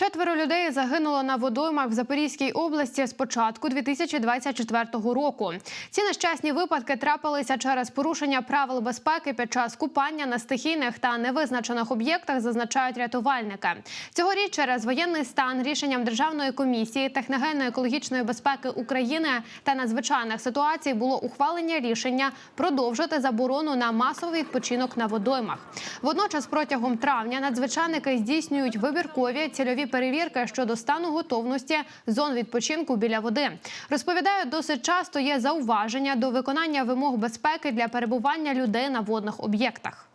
Четверо людей загинуло на водоймах в Запорізькій області з початку 2024 року. Ці нещасні випадки трапилися через порушення правил безпеки під час купання на стихійних та невизначених об'єктах, зазначають рятувальники. Цьогоріч через воєнний стан рішенням Державної комісії техногенно-екологічної безпеки України та надзвичайних ситуацій було ухвалення рішення продовжити заборону на масовий відпочинок на водоймах. Водночас, протягом травня надзвичайники здійснюють вибіркові цільові перевірки щодо стану готовності зон відпочинку біля води. Розповідаю, досить часто є зауваження до виконання вимог безпеки для перебування людей на водних об'єктах.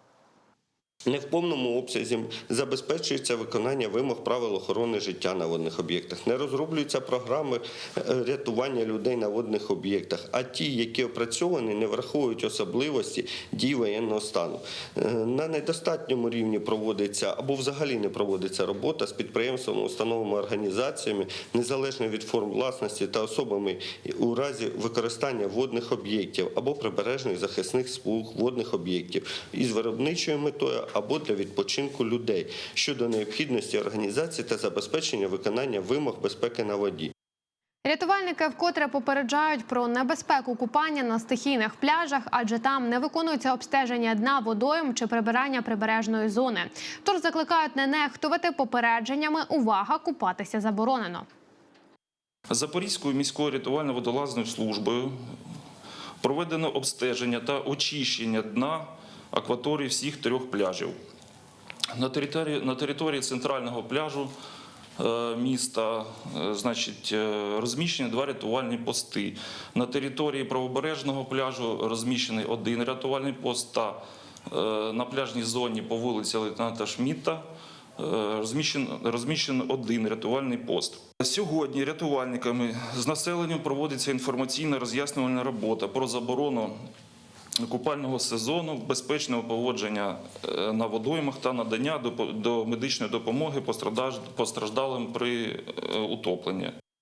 Не в повному обсязі забезпечується виконання вимог правил охорони життя на водних об'єктах. Не розроблюються програми е, рятування людей на водних об'єктах, а ті, які опрацьовані, не враховують особливості дій воєнного стану. Е, На недостатньому рівні проводиться або взагалі не проводиться робота з підприємствами, установами, організаціями, незалежно від форм власності та особами у разі використання водних об'єктів або прибережних захисних смуг водних об'єктів із виробничою метою або для відпочинку людей щодо необхідності організації та забезпечення виконання вимог безпеки на воді. Рятувальники вкотре попереджають про небезпеку купання на стихійних пляжах, адже там не виконується обстеження дна водойм чи прибирання прибережної зони. Тож закликають не нехтувати попередженнями. Увага, купатися заборонено. Запорізькою міською рятувально-водолазною службою проведено обстеження та очищення дна акваторії всіх трьох пляжів. На території, на території центрального пляжу е, міста е, значить, е, розміщені два рятувальні пости. На території правобережного пляжу розміщений один рятувальний пост та на пляжній зоні по вулиці лейтенанта Шмітта розміщено, розміщено один рятувальний пост. Сьогодні рятувальниками з населенням проводиться інформаційна роз'яснювальна робота про заборону купального сезону, безпечного поводження е, на водоймах та надання до медичної допомоги постраждалим при е, утопленні.